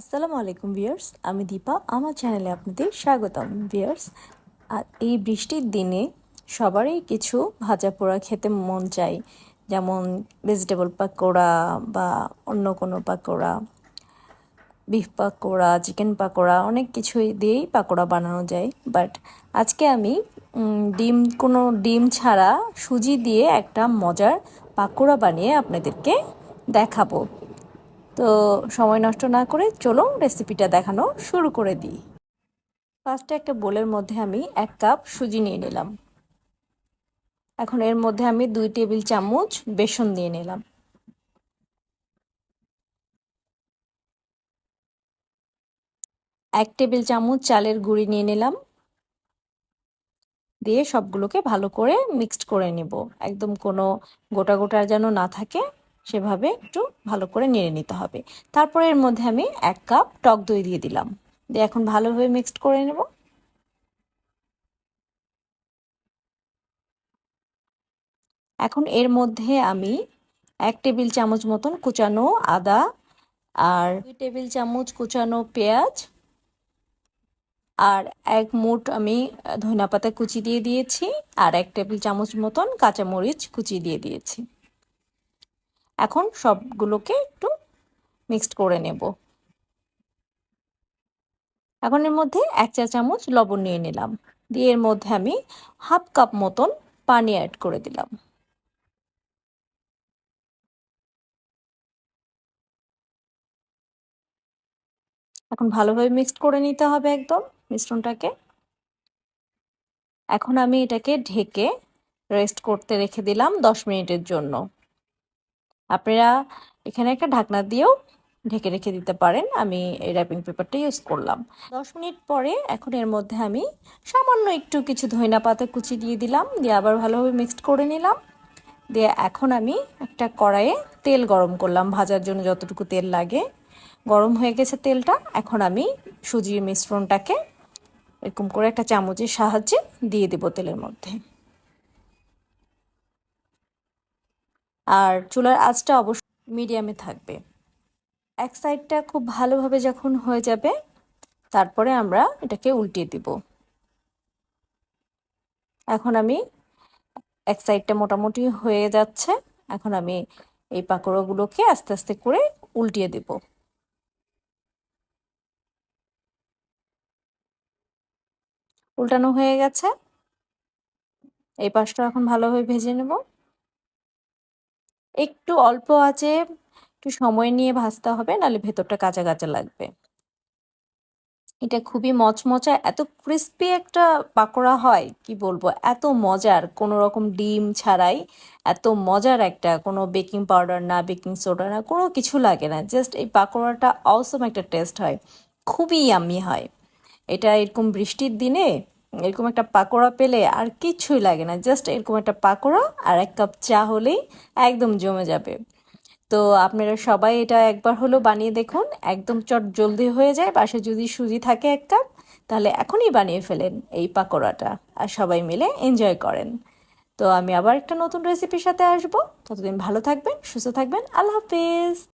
আসসালামু আলাইকুম ভিউয়ার্স, আমি দীপা। আমার চ্যানেলে আপনাদের স্বাগতম ভিউয়ার্স। আর এই বৃষ্টির দিনে সবারই কিছু ভাজা পোড়া খেতে মন চায়। যেমন ভেজিটেবল পাকোড়া বা অন্য কোনো পাকোড়া বিফ পাকোড়া চিকেন পাকোড়া, অনেক কিছুই দিয়েই পাকোড়া বানানো যায়। বাট আজকে আমি ডিম, কোনো ডিম ছাড়া সুজি দিয়ে একটা মজার পাকোড়া বানিয়ে আপনাদেরকে দেখাবো। তো সময় নষ্ট না করে চলো রেসিপিটা দেখানো শুরু করে দিই। ফার্স্টে একটা বোলের মধ্যে আমি এক কাপ সুজি নিয়ে নিলাম। এখন এর মধ্যে আমি দুই টেবিল চামচ বেসন দিয়ে নিলাম। এক টেবিল চামচ চালের গুঁড়ি নিয়ে নিলাম। দিয়ে সবগুলোকে ভালো করে মিক্সড করে নেব। একদম কোনো গোটা গোটা যেন না থাকে। সেভাবে একটু ভালো করে নেড়ে নিতে হবে। তারপরে এর মধ্যে আমি এক কাপ টক দই দিয়ে দিলাম। দিয়ে এখন ভালোভাবে মিক্সড করে নেব। এখন এর মধ্যে আমি এক টেবিল চামচ মতন কুচানো আদা আর দুই টেবিল চামচ কুচানো পেঁয়াজ আর এক মুঠ আমি ধনিয়া পাতা কুচি দিয়ে দিয়েছি আর এক টেবিল চামচ মতন কাঁচামরিচ কুচি দিয়ে দিয়েছি। এখন সবগুলোকে একটু মিক্সড করে নেব। এখন এর মধ্যে এক চা চামচ লবণ নিয়ে নিলাম। দিয়ে এর মধ্যে আমি হাফ কাপ মতন পানি অ্যাড করে দিলাম। এখন ভালোভাবে মিক্সড করে নিতে হবে একদম মিশ্রণটাকে। এখন আমি এটাকে ঢেকে রেস্ট করতে রেখে দিলাম দশ মিনিটের জন্য। আপনারা এখানে একটা ঢাকনা দিয়েও ঢেকে রেখে দিতে পারেন। আমি এই র্যাপিং পেপারটা ইউজ করলাম। দশ মিনিট পরে এখন এর মধ্যে আমি সামান্য একটু কিছু ধইনা পাতা কুচি দিয়ে দিলাম, দিয়ে আবার ভালোভাবে মিক্সড করে নিলাম। দিয়ে এখন আমি একটা কড়াইয়ে তেল গরম করলাম, ভাজার জন্য যতটুকু তেল লাগে। গরম হয়ে গেছে তেলটা, এখন আমি সুজির মিশ্রণটাকে এরকম করে একটা চামচের সাহায্যে দিয়ে দেবো তেলের মধ্যে। আর চুলার আঁচটা অবশ্যই মিডিয়ামে থাকবে। এক সাইডটা খুব ভালোভাবে যখন হয়ে যাবে, তারপরে আমরা এটাকে উল্টিয়ে দিব। এখন আমি এক সাইডটা মোটামুটি হয়ে যাচ্ছে। এখন আমি এই পাকোড়াগুলোকে আস্তে আস্তে করে উল্টিয়ে দেব। উল্টানো হয়ে গেছে। এই পাশটা এখন ভালোভাবে ভেজে নেব। একটু অল্প আছে, একটু সময় নিয়ে ভাজতে হবে, নাহলে ভেতরটা কাঁচা কাঁচা লাগবে। এটা খুবই মচমচা, এত ক্রিস্পি একটা পাকোড়া হয়, কি বলব, এত মজার, কোনো রকম ডিম ছাড়াই, এত মজার একটা, কোনো বেকিং পাউডার না বেকিং সোডা না, কোনো কিছু লাগে না জাস্ট এই পাকোড়াটা অসম একটা টেস্ট হয়, খুবই ইয়াম্মি হয়। এটা এরকম বৃষ্টির দিনে এরকম একটা পাকোড়া পেলে আর কিছুই লাগে না জাস্ট এরকম একটা পাকোড়া আর এক কাপ চা হলেই একদম জমে যাবে। তো আপনারা সবাই এটা একবার হলো বানিয়ে দেখুন, একদম চট জলদি হয়ে যায়, পাশে যদি সুজি থাকে এক কাপ, তাহলে এখনই বানিয়ে ফেলেন এই পাকোড়াটা আর সবাই মিলে এনজয় করেন। তো আমি আবার একটা নতুন রেসিপির সাথে আসব, ততদিন ভালো থাকবেন, সুস্থ থাকবেন, আল্লাহ হাফিজ।